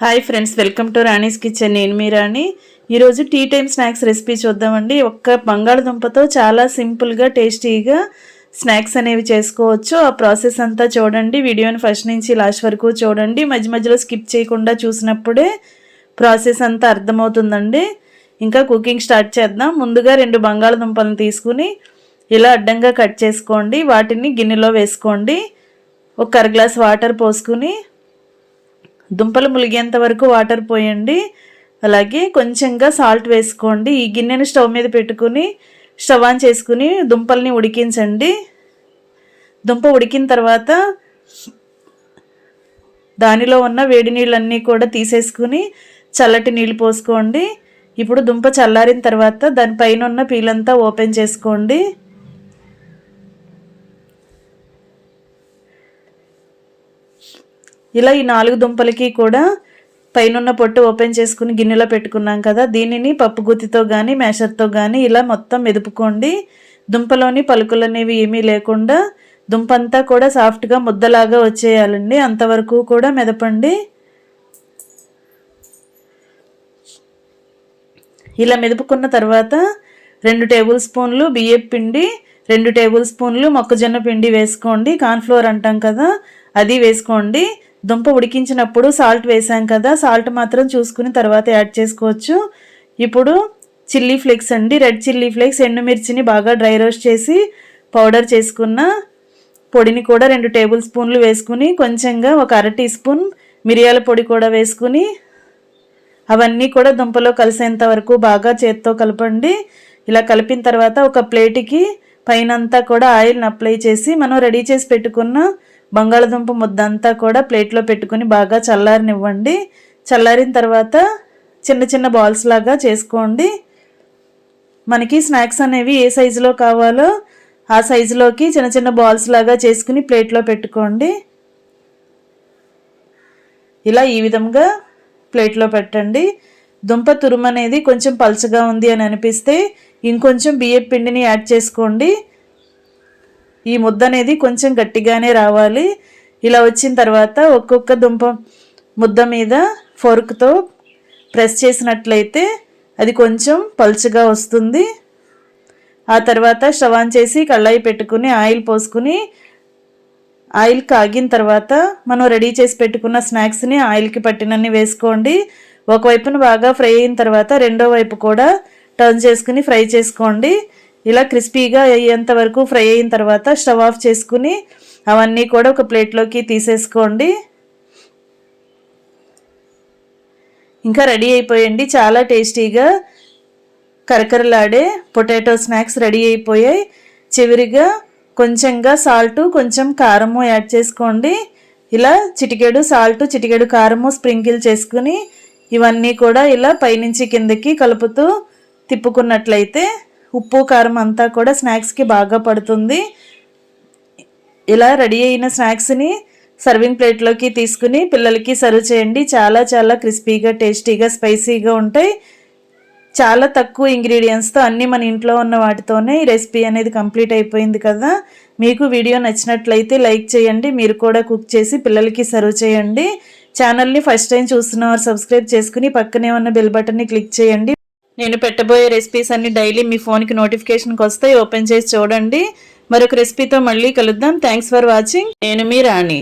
Hi friends welcome to Rani's kitchen. నేను మీ రాణి. ఈరోజు టీ టైమ్ స్నాక్స్ రెసిపీ చూద్దామండి. ఒక్క బంగాళదుంపతో చాలా సింపుల్గా టేస్టీగా స్నాక్స్ అనేవి చేసుకోవచ్చు. ఆ ప్రాసెస్ అంతా చూడండి. వీడియోని ఫస్ట్ నుంచి లాస్ట్ వరకు చూడండి. మధ్య మధ్యలో స్కిప్ చేయకుండా చూసినప్పుడే ప్రాసెస్ అంతా అర్థమవుతుందండి. ఇంకా కుకింగ్ స్టార్ట్ చేద్దాం. ముందుగా రెండు బంగాళదుంపలను తీసుకుని ఇలా అడ్డంగా కట్ చేసుకోండి. వాటిని గిన్నెలో వేసుకోండి. ఒక అర గ్లాస్ వాటర్ పోసుకుని దుంపలు ములిగేంత వరకు వాటర్ పోయండి. అలాగే కొంచెంగా సాల్ట్ వేసుకోండి. ఈ గిన్నెను స్టవ్ మీద పెట్టుకుని స్టవ్ ఆన్ చేసుకుని దుంపల్ని ఉడికించండి. దుంప ఉడికిన తర్వాత దానిలో ఉన్న వేడి నీళ్ళన్నీ కూడా తీసేసుకుని చల్లటి నీళ్ళు పోసుకోండి. ఇప్పుడు దుంప చల్లారిన తర్వాత దానిపైన ఉన్న పీలంతా ఓపెన్ చేసుకోండి. ఇలా ఈ నాలుగు దుంపలకి కూడా పైనున్న పొట్టు ఓపెన్ చేసుకుని గిన్నెలో పెట్టుకున్నాం కదా. దీనిని పప్పు గుత్తితో కానీ మేషర్తో కానీ ఇలా మొత్తం మెదుపుకోండి. దుంపలోని పలుకులు అనేవి ఏమీ లేకుండా దుంపంతా కూడా సాఫ్ట్గా ముద్దలాగా వచ్చేయాలండి. అంతవరకు కూడా మెదపండి. ఇలా మెదుపుకున్న తర్వాత రెండు టేబుల్ స్పూన్లు బియ్యం పిండి రెండు టేబుల్ స్పూన్లు మొక్కజొన్న పిండి వేసుకోండి. కార్న్ఫ్లోర్ అంటాం కదా అది వేసుకోండి. దుంప ఉడికించినప్పుడు సాల్ట్ వేసాం కదా సాల్ట్ మాత్రం చూసుకుని తర్వాత యాడ్ చేసుకోవచ్చు. ఇప్పుడు చిల్లీ ఫ్లేక్స్ అండి. రెడ్ చిల్లీ ఫ్లేక్స్ ఎండుమిర్చిని బాగా డ్రై రోస్ట్ చేసి పౌడర్ చేసుకున్న పొడిని కూడా రెండు టేబుల్ స్పూన్లు వేసుకుని కొంచెంగా ఒక అర టీ స్పూన్ మిరియాల పొడి కూడా వేసుకుని అవన్నీ కూడా దుంపలో కలిసేంత వరకు బాగా చేత్తో కలపండి. ఇలా కలిపిన తర్వాత ఒక ప్లేట్కి పైనంతా కూడా ఆయిల్ని అప్లై చేసి మనం రెడీ చేసి పెట్టుకున్న బంగాళదుంప ముద్ద అంతా కూడా ప్లేట్లో పెట్టుకుని బాగా చల్లారనివ్వండి. చల్లారిన తర్వాత చిన్న చిన్న బాల్స్ లాగా చేసుకోండి. మనకి స్నాక్స్ అనేవి ఏ సైజులో కావాలో ఆ సైజులోకి చిన్న చిన్న బాల్స్ లాగా చేసుకుని ప్లేట్లో పెట్టుకోండి. ఇలా ఈ విధంగా ప్లేట్లో పెట్టండి. దుంప తురుము అనేది కొంచెం పలుచగా ఉంది అని అనిపిస్తే ఇంకొంచెం బియ్యం పిండిని యాడ్ చేసుకోండి. ఈ ముద్ద అనేది కొంచెం గట్టిగానే రావాలి. ఇలా వచ్చిన తర్వాత ఒక్కొక్క దుంప ముద్ద మీద ఫోర్క్తో ప్రెస్ చేసినట్లయితే అది కొంచెం పలుచగా వస్తుంది. ఆ తర్వాత స్టవ్ చేసి కళ్ళాయి పెట్టుకుని ఆయిల్ పోసుకుని ఆయిల్ కాగిన తర్వాత మనం రెడీ చేసి పెట్టుకున్న స్నాక్స్ని ఆయిల్కి పట్టినన్ని వేసుకోండి. ఒకవైపున బాగా ఫ్రై అయిన తర్వాత రెండో వైపు కూడా టర్న్ చేసుకుని ఫ్రై చేసుకోండి. ఇలా క్రిస్పీగా అయ్యేంత వరకు ఫ్రై అయిన తర్వాత స్టవ్ ఆఫ్ చేసుకుని అవన్నీ కూడా ఒక ప్లేట్లోకి తీసేసుకోండి. ఇంకా రెడీ అయిపోయండి. చాలా టేస్టీగా కరకరలాడే పొటాటో స్నాక్స్ రెడీ అయిపోయాయి. చివరిగా కొంచెంగా సాల్ట్ కొంచెం కారము యాడ్ చేసుకోండి. ఇలా చిటికెడు సాల్ట్ చిటికెడు కారము స్ప్రింకిల్ చేసుకుని ఇవన్నీ కూడా ఇలా పైనుంచి కిందకి కలుపుతూ తిప్పుకున్నట్లయితే ఉప్పు కారం అంతా కూడా స్నాక్స్కి బాగా పడుతుంది. ఇలా రెడీ అయిన స్నాక్స్ని సర్వింగ్ ప్లేట్లోకి తీసుకుని పిల్లలకి సర్వ్ చేయండి. చాలా చాలా క్రిస్పీగా టేస్టీగా స్పైసీగా ఉంటాయి. చాలా తక్కువ ఇంగ్రీడియంట్స్తో అన్నీ మన ఇంట్లో ఉన్న వాటితోనే ఈ రెసిపీ అనేది కంప్లీట్ అయిపోయింది కదా. మీకు వీడియో నచ్చినట్లయితే లైక్ చేయండి. మీరు కూడా కుక్ చేసి పిల్లలకి సర్వ్ చేయండి. ఛానల్ని ఫస్ట్ టైం చూస్తున్నవారు సబ్స్క్రైబ్ చేసుకుని పక్కనే ఉన్న బెల్ బటన్ని క్లిక్ చేయండి. నేను పెట్టబోయే రెసిపీస్ అన్ని డైలీ మీ ఫోన్కి నోటిఫికేషన్కి వస్తాయి. ఓపెన్ చేసి చూడండి. మరొక రెసిపీతో మళ్ళీ కలుద్దాం. థ్యాంక్స్ ఫర్ వాచింగ్ నేను మీ రాణి.